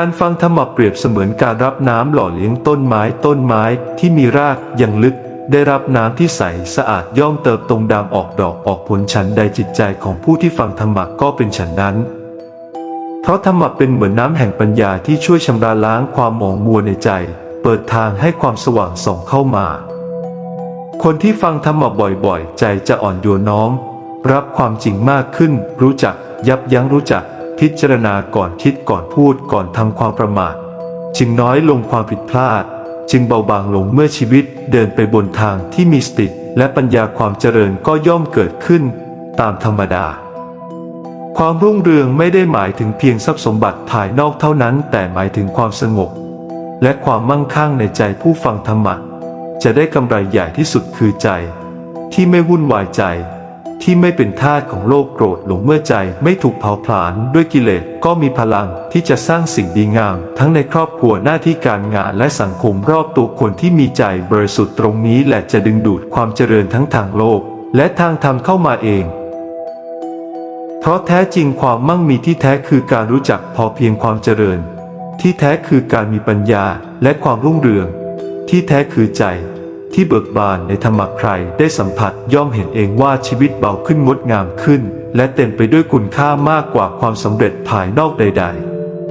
การฟังธรรมะเปรียบเสมือนการรับน้ำหล่อเลี้ยงต้นไม้ต้นไม้ที่มีรากยังลึก ได้รับน้ำที่ใสสะอาดย่อมเติบโตดำออกดอกออกผลฉันใดจิตใจของผู้ที่ฟังธรรมะก็เป็นฉันนั้น เพราะธรรมะเป็นเหมือนน้ำแห่งปัญญาที่ช่วยชำระล้างความหมองมัวในใจ เปิดทางให้ความสว่างส่องเข้ามา คนที่ฟังธรรมะบ่อยๆ ใจจะอ่อนโยนน้อม รับความจริงมากขึ้น รู้จักยับยั้งรู้จัก พิจารณาก่อนคิดก่อนพูดก่อนทำความประมาทจึงน้อยลงความผิดพลาด จึงเบาบางลงเมื่อชีวิตเดินไปบนทางที่มีสติและปัญญาความเจริญก็ย่อมเกิดขึ้น ตามธรรมดา ความรุ่งเรืองไม่ได้หมายถึงเพียงทรัพย์สมบัติภายนอกเท่านั้น แต่หมายถึงความสงบ และความมั่งคั่งในใจผู้ฟังธรรมะจะได้กำไรใหญ่ที่สุดคือใจ ที่ไม่วุ่นวายใจ ที่ไม่เป็นทาสของโลกโกรธหลงเมื่อใจไม่ถูกเผาผลาญด้วยกิเลสก็มีพลังที่จะสร้างสิ่งดีงาม ทั้งในครอบครัวหน้าที่การงานและสังคมรอบตัวคนที่มีใจบริสุทธิ์ตรงนี้แหละจะดึงดูดความเจริญทั้งทางโลก และทางธรรมเข้ามาเอง เพราะแท้จริงความมั่งมีที่แท้คือการรู้จักพอเพียงความเจริญ ที่แท้คือการมีปัญญาและความรุ่งเรือง ที่แท้คือใจ ที่เบิกบานในธรรมะใครได้สัมผัสย่อมเห็นเองว่าชีวิตเบาขึ้นงดงามขึ้น และเต็มไปด้วยคุณค่ามากกว่าความสำเร็จภายนอกใด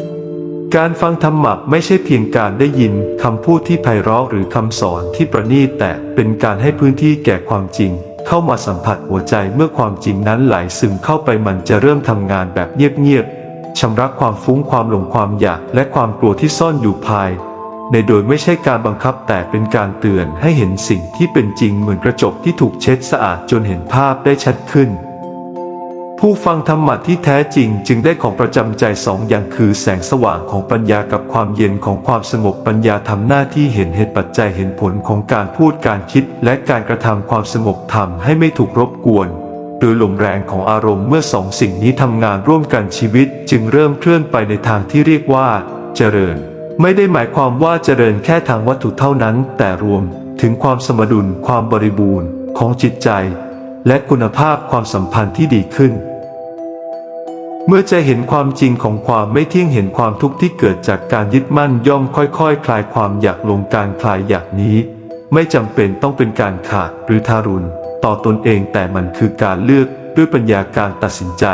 ๆการฟังธรรมะไม่ใช่เพียงการได้ยินคำพูดที่ไพเราะหรือคำสอนที่ประณีตแต่เป็นการให้พื้นที่แก่ความจริง เข้ามาสัมผัสหัวใจเมื่อความจริงนั้นไหลซึมเข้าไปมันจะเริ่มทำงานแบบเงียบๆชำระความฟุ้งความหลงความอยากและความกลัวที่ซ่อนอยู่ภาย ในโดยไม่ใช่การบังคับแต่เป็นการเตือนให้เห็นสิ่งที่เป็นจริงเหมือนกระจกที่ถูกเช็ดสะอาดจนเห็นภาพได้ชัดขึ้น ผู้ฟังธรรมะที่แท้จริงจึงได้ของประจำใจสองอย่างคือแสงสว่างของปัญญากับความเย็นของความสงบปัญญาทำหน้าที่เห็นเหตุปัจจัยเห็นผลของการพูดการคิด และการกระทำความสงบทำให้ไม่ถูกรบกวนหรือลมแรงของอารมณ์เมื่อสองสิ่งนี้ทำงานร่วมกันชีวิตจึงเริ่มเคลื่อนไปในทางที่เรียกว่า เจริญ ไม่ได้หมายความว่าเจริญแค่ทางวัตถุเท่านั้น แต่รวมถึงความสมดุลความบริบูรณ์ของจิตใจ และคุณภาพความสัมพันธ์ที่ดีขึ้น เมื่อจะเห็นความจริงของความไม่เที่ยงเห็นความทุกข์ที่เกิดจากการยึดมั่นย่อมค่อยๆคคลายความอยากลงการคลายอยากนี้ ไม่จำเป็นต้องเป็นการขาดหรือทารุณต่อตนเองแต่มันคือการเลือกด้วยปัญญาการตัดสินใจ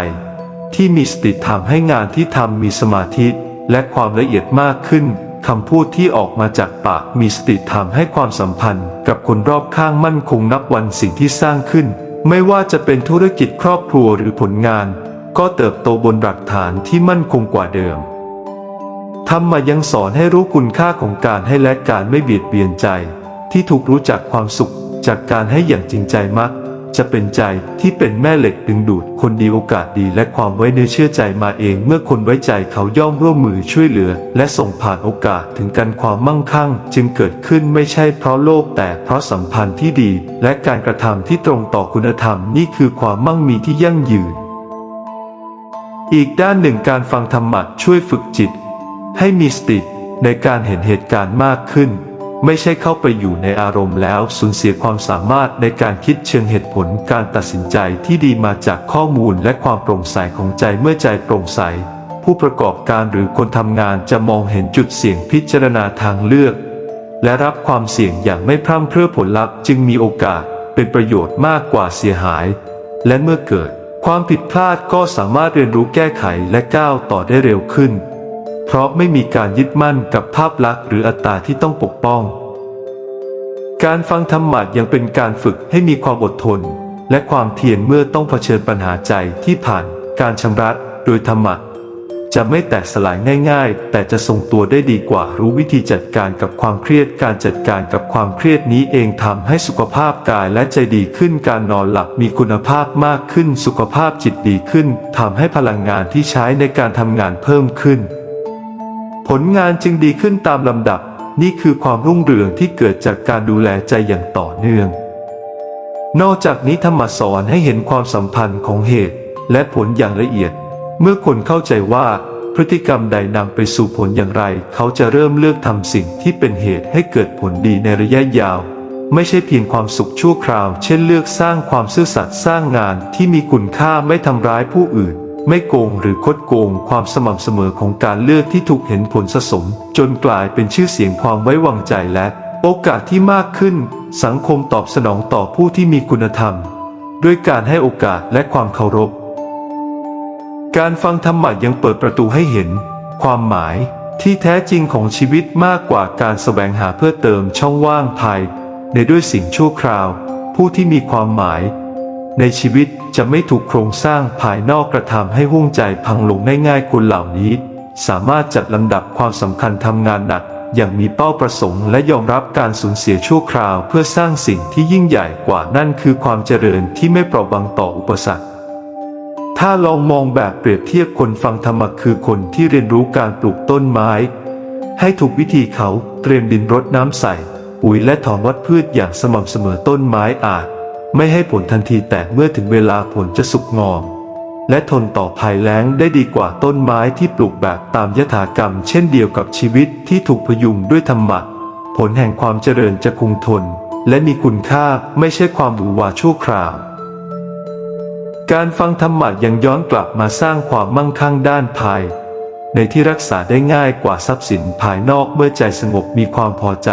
ที่มีสติทำให้งานที่ทำมีสมาธิ และความละเอียดมากขึ้นคำพูดที่ออกมาจากปากมีสติทำให้ความสัมพันธ์ กับคนรอบข้างมั่นคงนับวันสิ่งที่สร้างขึ้น ไม่ว่าจะเป็นธุรกิจครอบครัวหรือผลงาน ก็เติบโตบนหลักฐานที่มั่นคงกว่าเดิมธรรมะยังสอนให้รู้คุณค่าของการให้และการไม่เบียดเบียนใจ ที่ถูกรู้จักความสุขจากการให้อย่างจริงใจมัก จะเป็นใจที่เป็นแม่เหล็กดึงดูดคนดีโอกาสดีและความไว้เนื้อเชื่อใจมาเอง เมื่อคนไว้ใจเขาย่อมร่วมมือช่วยเหลือ และส่งผ่านโอกาสถึงกันความมั่งคั่ง จึงเกิดขึ้นไม่ใช่เพราะโลภแต่เพราะสัมพันธ์ที่ดี และการกระทำที่ตรงต่อคุณธรรมนี่คือความมั่งมีที่ยั่งยืน อีกด้านหนึ่งการฟังธรรมะช่วยฝึกจิต ให้มีสติในการเห็นเหตุการณ์มากขึ้น ไม่ใช่เข้าไปอยู่ในอารมณ์แล้วสูญเสียความสามารถในการคิดเชิงเหตุผลการตัดสินใจที่ดีมาจากข้อมูลและความโปร่งใสของใจเมื่อใจโปร่งใส ผู้ประกอบการหรือคนทำงานจะมองเห็นจุดเสี่ยงพิจารณาทางเลือก และรับความเสี่ยงอย่างไม่พร่ำเพรื่อผลลัพธ์จึงมีโอกาสเป็นประโยชน์มากกว่าเสียหาย และเมื่อเกิด ความผิดพลาดก็สามารถเรียนรู้แก้ไขและก้าวต่อได้เร็วขึ้น เพราะไม่มีการยึดมั่นกับภาพลักษณ์หรืออัตตาที่ต้องปกป้อง การฟังธรรมะยังเป็นการฝึกให้มีความอดทน และความเพียรเมื่อต้องเผชิญปัญหาใจที่ผ่านการชำระโดยธรรมะจะไม่แตกสลายง่าย ๆ แต่จะทรงตัวได้ดีกว่ารู้วิธีจัดการกับความเครียด การจัดการกับความเครียดนี้เองทำให้สุขภาพกายและใจดีขึ้น การนอนหลับมีคุณภาพมากขึ้น สุขภาพจิตดีขึ้นทำให้พลังงานที่ใช้ในการทำงานเพิ่มขึ้น ผลงานจึงดีขึ้นตามลำดับ นี่คือความรุ่งเรืองที่เกิดจากการดูแลใจอย่างต่อเนื่อง นอกจากนี้ธรรมสอนให้เห็นความสัมพันธ์ของเหตุ และผลอย่างละเอียด เมื่อคนเข้าใจว่าพฤติกรรมใดนำไปสู่ผลอย่างไร เขาจะเริ่มเลือกทำสิ่งที่เป็นเหตุให้เกิดผลดีในระยะยาว ไม่ใช่เพียงความสุขชั่วคราว เช่นเลือกสร้างความซื่อสัตย์สร้างงานที่มีคุณค่าไม่ทำร้ายผู้อื่น ไม่โกงหรือคดโกงความสม่ำเสมอของการเลือกที่ถูกเห็นผลสะสม จนกลายเป็นชื่อเสียงความไว้วางใจและโอกาสที่มากขึ้น สังคมตอบสนองต่อผู้ที่มีคุณธรรม ด้วยการให้โอกาสและความเคารพ การฟังธรรมะยังเปิดประตูให้เห็น ความหมายที่แท้จริงของชีวิตมากกว่าการแสวงหาเพื่อเติมช่องว่างภายในด้วยสิ่งชั่วคราว ผู้ที่มีความหมาย ในชีวิตจะไม่ถูกโครงสร้างภายนอกกระทำให้ห่วงใจพังลงง่ายๆคนเหล่านี้ สามารถจัดลำดับความสำคัญทำงานหนัก อย่างมีเป้าประสงค์และยอมรับการสูญเสียชั่วคราวเพื่อสร้างสิ่งที่ยิ่งใหญ่กว่านั่นคือความเจริญที่ไม่เปราะบางต่ออุปสรรคถ้าลองมองแบบเปรียบเทียบคนฟังธรรมะคือคนที่เรียนรู้การปลูกต้นไม้ ให้ถูกวิธีเขาเตรียมดินรดน้ำใส่ ปุ๋ยและถอนวัดพืชอย่างสม่ำเสมอต้นไม้อาจ ไม่ให้ผลทันทีแต่เมื่อถึงเวลาผลจะสุกงอม และทนต่อภัยแล้งได้ดีกว่าต้นไม้ที่ปลูกแบบตามยถากรรม เช่นเดียวกับชีวิตที่ถูกพยุงด้วยธรรมะผลแห่งความเจริญจะคงทน และมีคุณค่าไม่ใช่ความหวือหวาชั่วคราว การฟังธรรมะยังย้อนกลับมาสร้างความมั่งคั่งด้านภาย ในที่รักษาได้ง่ายกว่าทรัพย์สินภายนอกเมื่อใจสงบมีความพอใจ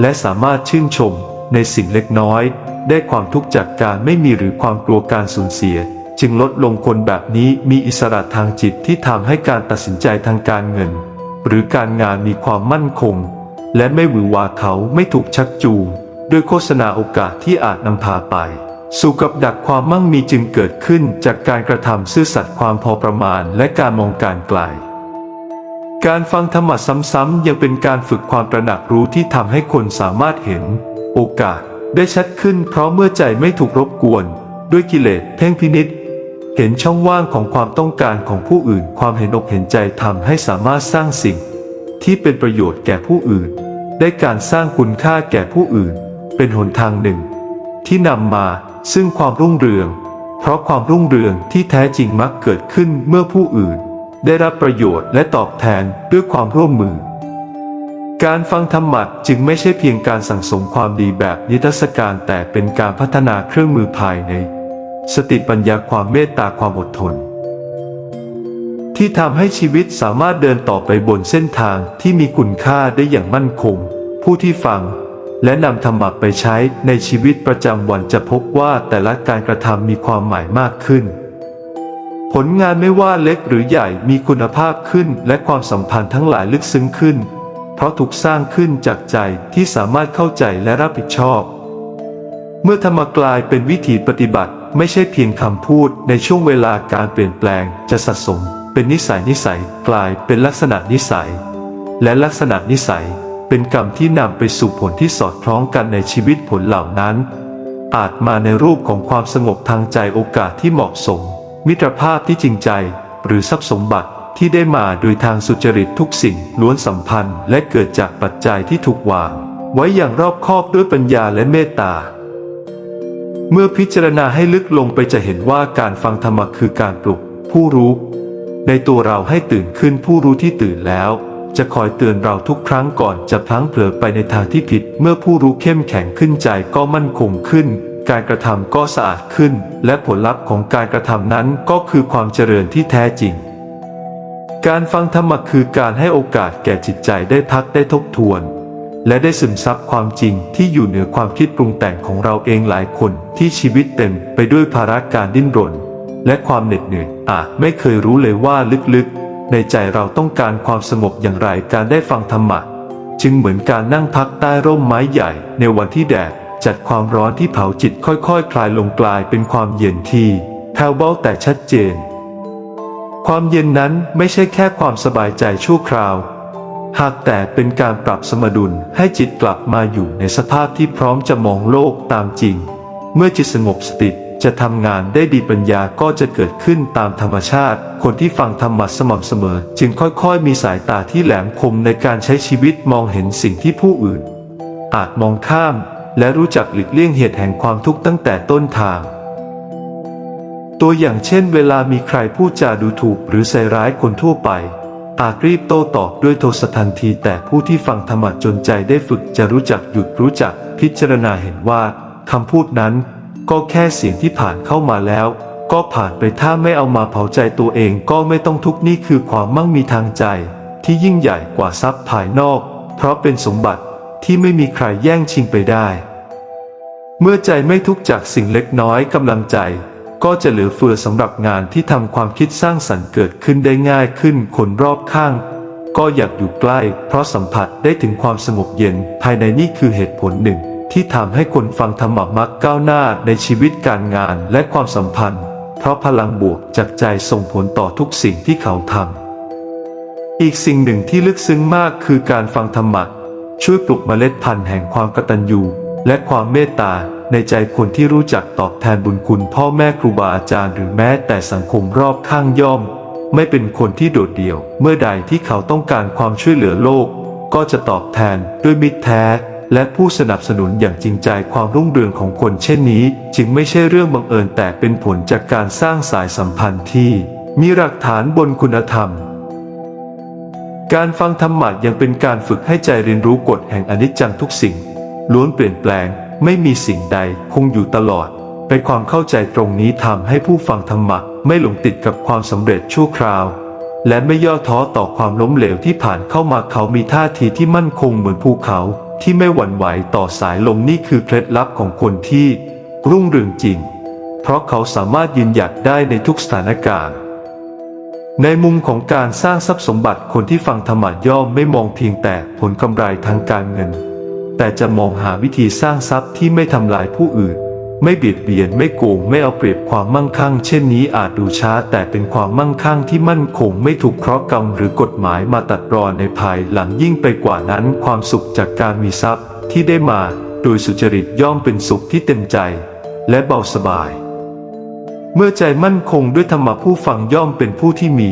และสามารถชื่นชมในสิ่งเล็กน้อย ได้ความทุกข์จากการไม่มีหรือความกลัวการสูญเสีย จึงลดลงคนแบบนี้มีอิสระทางจิตที่ทำให้การตัดสินใจทางการเงิน หรือการงานมีความมั่นคง และไม่หวือหวาเขาไม่ถูกชักจูงด้วยโฆษณาโอกาสที่อาจนำพาไป สู่กับดักความมั่งมีจึงเกิดขึ้นจากการกระทำซื่อสัตย์ความพอประมาณและการมองการไกลการฟังธรรมะซ้ำๆยังเป็นการฝึกความตระหนักรู้ที่ทำให้คนสามารถเห็น โอกาส ได้ชัดขึ้นเพราะเมื่อใจไม่ถูกรบกวน ด้วยกิเลสเพ่งพินิษเห็นช่องว่างของความต้องการของผู้อื่น ความเห็นอกเห็นใจทำให้สามารถสร้างสิ่ง ที่เป็นประโยชน์แก่ผู้อื่น ได้การสร้างคุณค่าแก่ผู้อื่น เป็นหนทางหนึ่ง ที่นำมาซึ่งความรุ่งเรือง เพราะความรุ่งเรืองที่แท้จริงมักเกิดขึ้นเมื่อผู้อื่น ได้รับประโยชน์และตอบแทนด้วยความร่วมมือ การฟังธรรมะจึงไม่ใช่เพียงการสั่งสมความดีแบบนิทรรศการแต่เป็นการพัฒนาเครื่องมือภายใน สติปัญญาความเมตตาความอดทน ที่ทำให้ชีวิตสามารถเดินต่อไปบนเส้นทางที่มีคุณค่าได้อย่างมั่นคง ผู้ที่ฟัง และนำธรรมะไปใช้ในชีวิตประจำวันจะพบว่าแต่ละการกระทำมีความหมายมากขึ้น ผลงานไม่ว่าเล็กหรือใหญ่มีคุณภาพขึ้นและความสัมพันธ์ทั้งหลายลึกซึ้งขึ้น เพราะถูกสร้างขึ้นจากใจที่สามารถเข้าใจและรับผิดชอบ เมื่อธรรมกลายเป็นวิถีปฏิบัติไม่ใช่เพียงคำพูดในช่วงเวลาการเปลี่ยนแปลงจะสะสม เป็นนิสัยนิสัยกลายเป็นลักษณะนิสัย และลักษณะนิสัยเป็นกรรมที่นำไปสู่ผลที่สอดคล้องกันในชีวิตผลเหล่านั้น อาจมาในรูปของความสงบทางใจโอกาสที่เหมาะสม มิตรภาพที่จริงใจหรือทรัพย์สมบัติ ที่ได้มาโดยทางสุจริตทุกสิ่งล้วนสัมพันธ์และเกิดจากปัจจัยที่ถูกวางไว้อย่างรอบคอบด้วยปัญญาและเมตตา เมื่อพิจารณาให้ลึกลงไปจะเห็นว่าการฟังธรรมคือการปลุก ผู้รู้ ในตัวเราให้ตื่นขึ้นผู้รู้ที่ตื่นแล้ว จะคอยเตือนเราทุกครั้งก่อนจะพลั้งเผลอไปในทางที่ผิด เมื่อผู้รู้เข้มแข็งขึ้นใจก็มั่นคงขึ้น การกระทำก็สะอาดขึ้น และผลลัพธ์ของการกระทำนั้นก็คือความเจริญที่แท้จริง การฟังธรรมะคือการให้โอกาสแก่จิตใจได้พักได้ทบทวน และได้ซึมซับความจริงที่อยู่เหนือความคิดปรุงแต่งของเราเองหลายคนที่ชีวิตเต็มไปด้วยภาระการดิ้นรน และความเหน็ดเหนื่อยอาจไม่เคยรู้เลยว่าลึกๆ ในใจเราต้องการความสงบอย่างไรการได้ฟังธรรมะจึงเหมือนการนั่งพักใต้ร่มไม้ใหญ่ ในวันที่แดดจัดความร้อนที่เผาจิตค่อยๆคคลายลงกลายเป็นความเย็นที่แผ่วเบาแต่ชัดเจน ความเย็นนั้นไม่ใช่แค่ความสบายใจชั่วคราว หากแต่เป็นการปรับสมดุลให้จิตกลับมาอยู่ในสภาพที่พร้อมจะมองโลกตามจริง เมื่อจิตสงบสติจะทำงานได้ดีปัญญาก็จะเกิดขึ้นตามธรรมชาติ คนที่ฟังธรรมะสม่ำเสมอ จึงค่อยๆ มีสายตาที่แหลมคมในการใช้ชีวิตมองเห็นสิ่งที่ผู้อื่น อาจมองข้าม และรู้จักหลีกเลี่ยงเหตุแห่งความทุกข์ตั้งแต่ต้นทาง ตัวอย่างเช่นเวลามีใครพูดจาดูถูกหรือใส่ร้ายคนทั่วไป อาจรีบโต้ตอบด้วยโทสะทันที แต่ผู้ที่ฟังธรรมะจนใจได้ฝึกจะรู้จักหยุดรู้จักพิจารณาเห็นว่าคำพูดนั้น ก็แค่เสียงที่ผ่านเข้ามาแล้ว ก็ผ่านไปถ้าไม่เอามาเผาใจตัวเองก็ไม่ต้องทุกข์นี่คือความมั่งมีทางใจ ที่ยิ่งใหญ่กว่าทรัพย์ภายนอก เพราะเป็นสมบัติที่ไม่มีใครแย่งชิงไปได้ เมื่อใจไม่ทุกข์จากสิ่งเล็กน้อยกำลังใจ ก็จะเหลือเฟือสำหรับงานที่ทำความคิดสร้างสรรค์เกิดขึ้นได้ง่ายขึ้นคนรอบข้าง ก็อยากอยู่ใกล้ เพราะสัมผัสได้ถึงความสงบเย็น ภายในนี่คือเหตุผลหนึ่ง ที่ทำให้คนฟังธรรมะมักก้าวหน้าในชีวิตการงานและความสัมพันธ์ เพราะพลังบวกจากใจส่งผลต่อทุกสิ่งที่เขาทำอีกสิ่งหนึ่งที่ลึกซึ้งมากคือการฟังธรรมะช่วยปลุกเมล็ดพันธุ์แห่งความกตัญญูและความเมตตา ในใจคนที่รู้จักตอบแทนบุญคุณพ่อแม่ครูบาอาจารย์หรือแม้แต่สังคมรอบข้างย่อม ไม่เป็นคนที่โดดเดี่ยว เมื่อใดที่เขาต้องการความช่วยเหลือโลก ก็จะตอบแทนด้วยมิตรแท้ และผู้สนับสนุนอย่างจริงใจความรุ่งเรืองของคนเช่นนี้ จึงไม่ใช่เรื่องบังเอิญแต่เป็นผลจากการสร้างสายสัมพันธ์ที่มีหลักฐานบนคุณธรรมการฟังธรรมะยังเป็นการฝึกให้ใจเรียนรู้กฎแห่งอนิจจังทุกสิ่ง ล้วนเปลี่ยนแปลง ไม่มีสิ่งใดคงอยู่ตลอด เป็นความเข้าใจตรงนี้ทำให้ผู้ฟังธรรมะไม่หลงติดกับความสำเร็จชั่วคราว และไม่ย่อท้อต่อความล้มเหลวที่ผ่านเข้ามาเขามีท่าทีที่มั่นคงเหมือนภูเขา ที่ไม่หวั่นไหวต่อสายลมนี่คือเคล็ดลับของคนที่ รุ่งเรืองจริง เพราะเขาสามารถยืนหยัดได้ในทุกสถานการณ์ในมุมของการสร้างทรัพย์สมบัติคนที่ฟังธรรมะย่อมไม่มองเพียงแต่ผลกำไรทางการเงิน แต่จะมองหาวิธีสร้างทรัพย์ที่ไม่ทำลายผู้อื่น ไม่เบียดเบียนไม่โกงไม่เอาเปรียบความมั่งคั่ง เช่นนี้อาจดูช้า แต่เป็นความมั่งคั่งที่มั่นคงไม่ถูกเคราะห์กรรมหรือกฎหมายมาตัดรอนในภายหลังยิ่งไปกว่านั้น ความสุขจากการมีทรัพย์ที่ได้มา โดยสุจริตย่อมเป็นสุขที่เต็มใจ และเบาสบาย เมื่อใจมั่นคงด้วยธรรมะผู้ฟังย่อมเป็นผู้ที่มี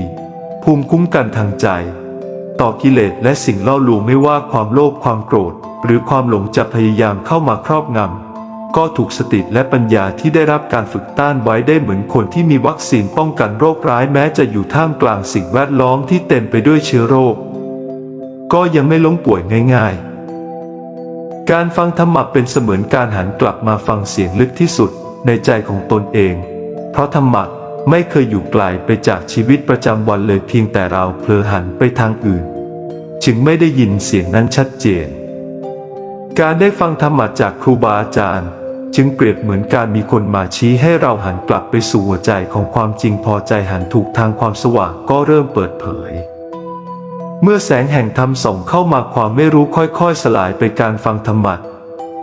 ภูมิคุ้มกันทางใจ ต่อกิเลสและสิ่งล่อลวงไม่ว่าความโลภความโกรธ หรือความหลงจะพยายามเข้ามาครอบงำ ก็ถูกสติและปัญญาที่ได้รับการฝึกต้านไว้ได้เหมือนคนที่มีวัคซีนป้องกันโรคร้ายแม้จะอยู่ท่ามกลางสิ่งแวดล้อมที่เต็มไปด้วยเชื้อโรค ก็ยังไม่ล้มป่วยง่าย ๆ การฟังธรรมะเป็นเสมือนการหันกลับมาฟังเสียงลึกที่สุดในใจของตนเอง เพราะธรรมะ ไม่เคยอยู่ไกลไปจากชีวิตประจำวันเลยเพียงแต่เราเพลอหันไปทางอื่น จึงไม่ได้ยินเสียงนั้นชัดเจน การได้ฟังธรรมะจากครูบาอาจารย์ จึงเปรียบเหมือนการมีคนมาชี้ให้เราหันกลับไปสู่หัวใจของความจริงพอใจหันถูกทางความสว่างก็เริ่มเปิดเผย เมื่อแสงแห่งธรรมส่องเข้ามาความไม่รู้ค่อยๆ สลายไปการฟังธรรมะ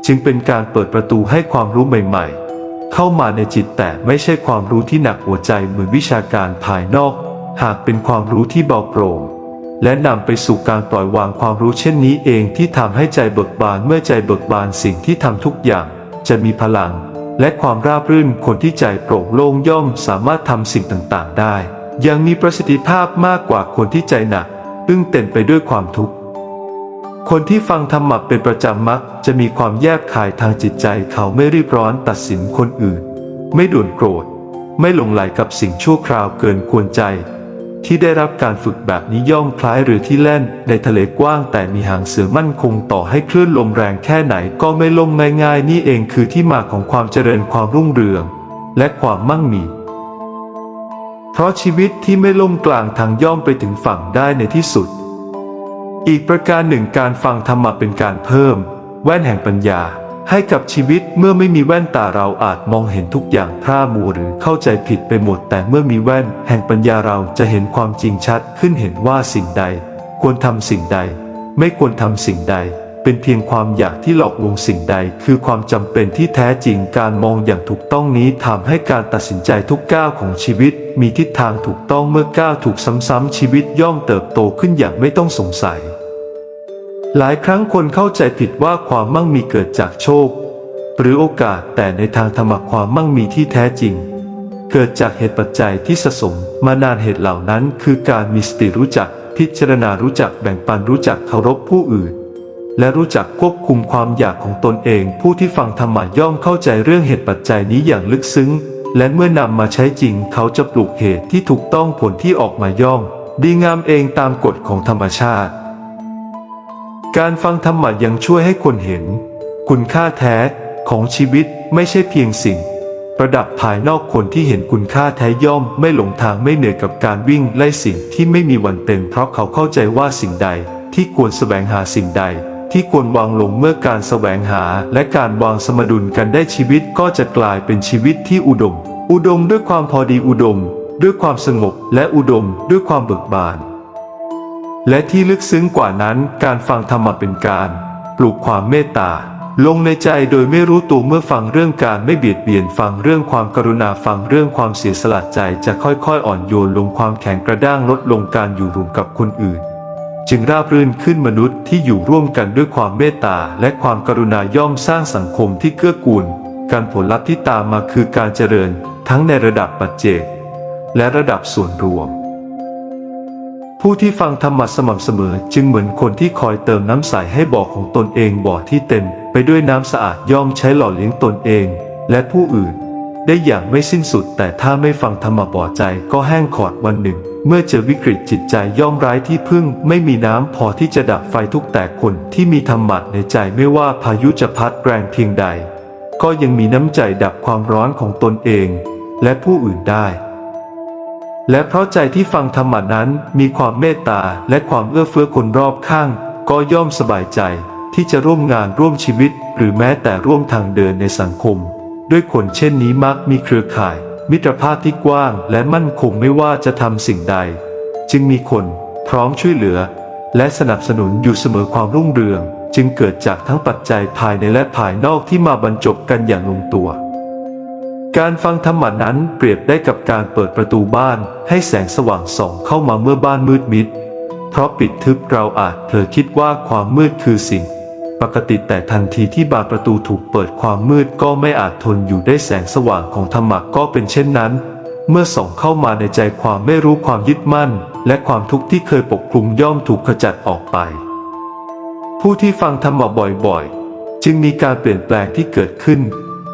จึงเป็นการเปิดประตูให้ความรู้ใหม่ ๆ เข้ามาในจิตแต่ไม่ใช่ความรู้ที่หนักหัวใจเหมือนวิชาการภายนอก หากเป็นความรู้ที่เบาโปร่ง และนำไปสู่การปล่อยวางความรู้เช่นนี้เองที่ทำให้ใจเบิกบานเมื่อใจเบิกบานสิ่งที่ทำทุกอย่าง จะมีพลัง และความราบรื่นคนที่ใจโปร่งโล่งย่อมสามารถทำสิ่งต่างๆ ได้ ยังมีประสิทธิภาพมากกว่าคนที่ใจหนักอึ้งเต็มไปด้วยความทุกข์ คนที่ฟังธรรมะเป็นประจำมักจะมีความแยบคายทางจิตใจเขาไม่รีบร้อนตัดสินคนอื่น ไม่ด่วนโกรธ ไม่หลงไหลกับสิ่งชั่วคราวเกินควรใจ ที่ได้รับการฝึกแบบนี้ย่อมคล้ายเรือที่แล่นในทะเลกว้างแต่มีหางเสือมั่นคงต่อให้คลื่นลมแรงแค่ไหนก็ไม่ล่มง่ายๆ นี่เองคือที่มาของความเจริญความรุ่งเรือง และความมั่งมี เพราะชีวิตที่ไม่ล่มกลางทางย่อมไปถึงฝั่งได้ในที่สุด อีกประการหนึ่งการฟังธรรมะเป็นการเพิ่ม แว่นแห่งปัญญา ให้กับชีวิตเมื่อไม่มีแว่นตาเราอาจมองเห็นทุกอย่างพร่ามัวหรือเข้าใจผิดไปหมด แต่เมื่อมีแว่น แห่งปัญญาเราจะเห็นความจริงชัดขึ้นเห็นว่าสิ่งใด ควรทำสิ่งใด ไม่ควรทำสิ่งใด เป็นเพียงความอยากที่หลอกลวงสิ่งใด คือความจำเป็นที่แท้จริงการมองอย่างถูกต้องนี้ทำให้การตัดสินใจทุกก้าวของชีวิต มีทิศทางถูกต้องเมื่อก้าวถูกซ้ำๆชีวิตย่อมเติบโตขึ้นอย่างไม่ต้องสงสัย หลายครั้งคนเข้าใจผิดว่าความมั่งมีเกิดจากโชค หรือโอกาสแต่ในทางธรรมะความมั่งมีที่แท้จริง เกิดจากเหตุปัจจัยที่สะสมมานานเหตุเหล่านั้น คือการมีสติรู้จัก พิจารณารู้จักแบ่งปันรู้จักเคารพผู้อื่น และรู้จักควบคุมความอยากของตนเอง ผู้ที่ฟังธรรมะย่อมเข้าใจเรื่องเหตุปัจจัยนี้อย่างลึกซึ้ง และเมื่อนำมาใช้จริง เขาจะปลูกเหตุที่ถูกต้องผลที่ออกมาย่อม ดีงามเองตามกฎของธรรมชาติ การฟังธรรมะยังช่วยให้คนเห็น คุณค่าแท้ของชีวิตไม่ใช่เพียงสิ่ง ประดับภายนอกคนที่เห็นคุณค่าแท้ย่อมไม่หลงทางไม่เหนื่อยกับการวิ่งไล่สิ่งที่ไม่มีวันเป็นเพราะเขาเข้าใจว่าสิ่งใดที่ควรแสวงหาสิ่งใด ที่ควรวางลงเมื่อการแสวงหาและการวางสมดุลกันได้ชีวิตก็จะกลายเป็นชีวิตที่อุดม อุดมด้วยความพอดีอุดม ด้วยความสงบและอุดมด้วยความเบิกบาน และที่ลึกซึ้งกว่านั้นการฟังธรรมะเป็นการปลูกความเมตตา ลงในใจโดยไม่รู้ตัวเมื่อฟังเรื่องการไม่เบียดเบียนฟังเรื่องความกรุณาฟังเรื่องความเสียสละใจจะค่อยๆ อ่อนโยนลงความแข็งกระด้างลดลงการอยู่รวมกับคนอื่น จึงราบรื่นขึ้นมนุษย์ที่อยู่ร่วมกันด้วยความเมตตาและความกรุณาย่อมสร้างสังคมที่เกื้อกูล การผลลัพธ์ที่ตามมาคือการเจริญ ทั้งในระดับปัจเจกและระดับส่วนรวม ผู้ที่ฟังธรรมะสม่ำเสมอ จึงเหมือนคนที่คอยเติมน้ำใสให้บ่อของตนเองบ่อที่เต็ม ไปด้วยน้ำสะอาดย่อมใช้หล่อเลี้ยงตนเอง และผู้อื่น ได้อย่างไม่สิ้นสุด แต่ถ้าไม่ฟังธรรมะบ่อใจก็แห้งขอดวันหนึ่ง เมื่อเจอวิกฤตจิตใจย่อมร้ายที่พึ่ง ไม่มีน้ำพอที่จะดับไฟทุกแต่คนที่มีธรรมะในใจไม่ว่าพายุจะพัดแรงเพียงใด ก็ยังมีน้ำใจดับความร้อนของตนเอง และผู้อื่นได้ และเพราะใจที่ฟังธรรมนั้นมีความเมตตาและความเอื้อเฟื้อคนรอบข้าง ก็ย่อมสบายใจที่จะร่วมงานร่วมชีวิต หรือแม้แต่ร่วมทางเดินในสังคม ด้วยคนเช่นนี้มักมีเครือข่าย มิตรภาพที่กว้าง และมั่นคงไม่ว่าจะทำสิ่งใด จึงมีคนพร้อมช่วยเหลือ และสนับสนุนอยู่เสมอความรุ่งเรือง จึงเกิดจากทั้งปัจจัยภายในและภายนอกที่มาบรรจบกันอย่างลงตัว การฟังธรรมะนั้นเปรียบได้กับการเปิดประตูบ้านให้แสงสว่างส่องเข้ามาเมื่อบ้านมืดมิด เพราะปิดทึบเราอาจเผลอคิดว่าความมืดคือสิ่ง ปกติแต่ทันทีที่บานประตูถูกเปิดความมืดก็ไม่อาจทนอยู่ได้แสงสว่างของธรรมะก็เป็นเช่นนั้น เมื่อส่องเข้ามาในใจความไม่รู้ความยึดมั่น และความทุกข์ที่เคยปกคลุมย่อมถูกขจัดออกไป ผู้ที่ฟังธรรมะบ่อยๆ จึงมีการเปลี่ยนแปลงที่เกิดขึ้น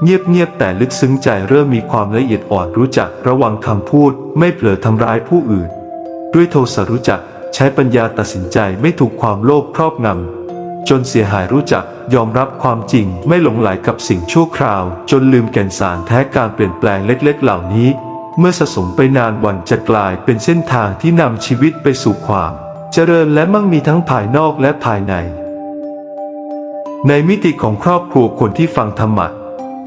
เงียบๆแต่ลึกซึ้งใจเริ่มมีความละเอียดอ่อนรู้จักระวังคำพูด ไม่เผลอทำร้ายผู้อื่น ด้วยโทสะรู้จักใช้ปัญญาตัดสินใจไม่ถูกความโลภครอบงำจนเสียหายรู้จักยอมรับความจริงไม่หลงไหลกับสิ่งชั่วคราว จนลืมแก่นสารแท้การเปลี่ยนแปลงเล็กๆ เหล่านี้ เมื่อสะสมไปนานวันจะกลายเป็นเส้นทางที่นำชีวิตไปสู่ความ เจริญและมั่งมีทั้งภายนอกและภายใน ในมิติของครอบครัวคนที่ฟังธรรมะ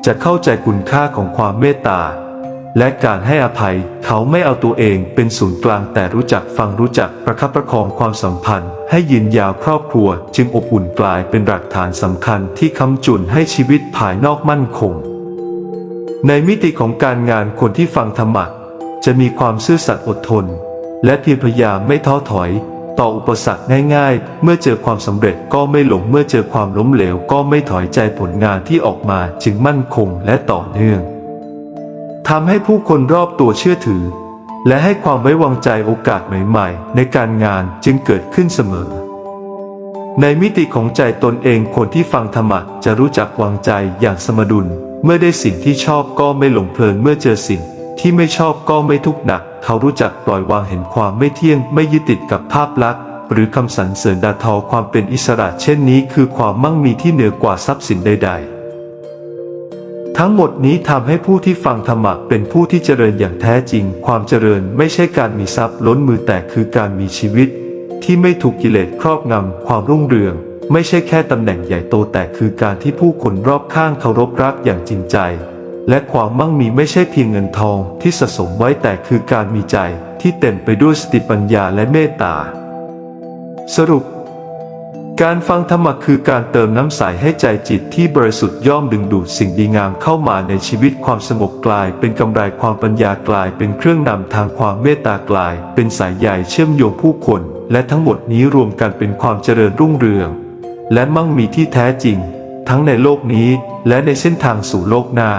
จะเข้าใจคุณค่าของความเมตตา และการให้อภัยเขาไม่เอาตัวเองเป็นศูนย์กลางแต่รู้จักฟังรู้จักประคับประคองความสัมพันธ์ ให้ยืนยาวครอบครัวจึงอบอุ่นกลายเป็นหลักฐานสำคัญที่ค้ำจุนให้ชีวิตภายนอกมั่นคง ในมิติของการงานคนที่ฟังธรรมะจะมีความซื่อสัตย์อดทน และเพียรพยายามไม่ท้อถอย ต่ออุปสรรคง่ายๆ เมื่อเจอความสำเร็จก็ไม่หลง เมื่อเจอความล้มเหลวก็ไม่ถอยใจผลงานที่ออกมาจึงมั่นคงและต่อเนื่องทำให้ผู้คนรอบตัวเชื่อถือ และให้ความไว้วางใจโอกาสใหม่ๆ ในการงานจึงเกิดขึ้นเสมอ ในมิติของใจตนเองคนที่ฟังธรรมะจะรู้จักวางใจอย่างสมดุล เมื่อได้สิ่งที่ชอบก็ไม่หลงเพลินเมื่อเจอสิ่ง ที่ไม่ชอบก็ไม่ทุกข์หนัก เขารู้จักปล่อยวางเห็นความไม่เที่ยงไม่ยึดติดกับภาพลักษณ์ หรือคำสรรเสริญดาทอความเป็นอิสระเช่นนี้ คือความมั่งมีที่เหนือกว่าทรัพย์สินใด ๆทั้งหมดนี้ทำให้ผู้ที่ฟังธรรมะเป็นผู้ที่เจริญอย่างแท้จริง ความเจริญไม่ใช่การมีทรัพย์ล้นมือแต่คือการมีชีวิต ที่ไม่ถูกกิเลสครอบงำความรุ่งเรือง ไม่ใช่แค่ตำแหน่งใหญ่โตแต่คือการที่ผู้คนรอบข้างเคารพรักอย่างจริงใจ และความมั่งมีไม่ใช่เพียงเงินทองที่สะสมไว้แต่คือการมีใจที่เต็มไปด้วยสติปัญญาและเมตตา สรุป การฟังธรรมะคือการเติมน้ำใสให้ใจจิตที่บริสุทธิ์ย่อมดึงดูดสิ่งดีงามเข้ามาในชีวิตความสงบกลายเป็นกำไรความปัญญากลายเป็นเครื่องนำทางความเมตตากลาย เป็นสายใยเชื่อมโยงผู้คน และทั้งหมดนี้รวมกันเป็นความเจริญรุ่งเรือง และมั่งมีที่แท้จริง ทั้งในโลกนี้และในเส้นทางสู่โลกหน้า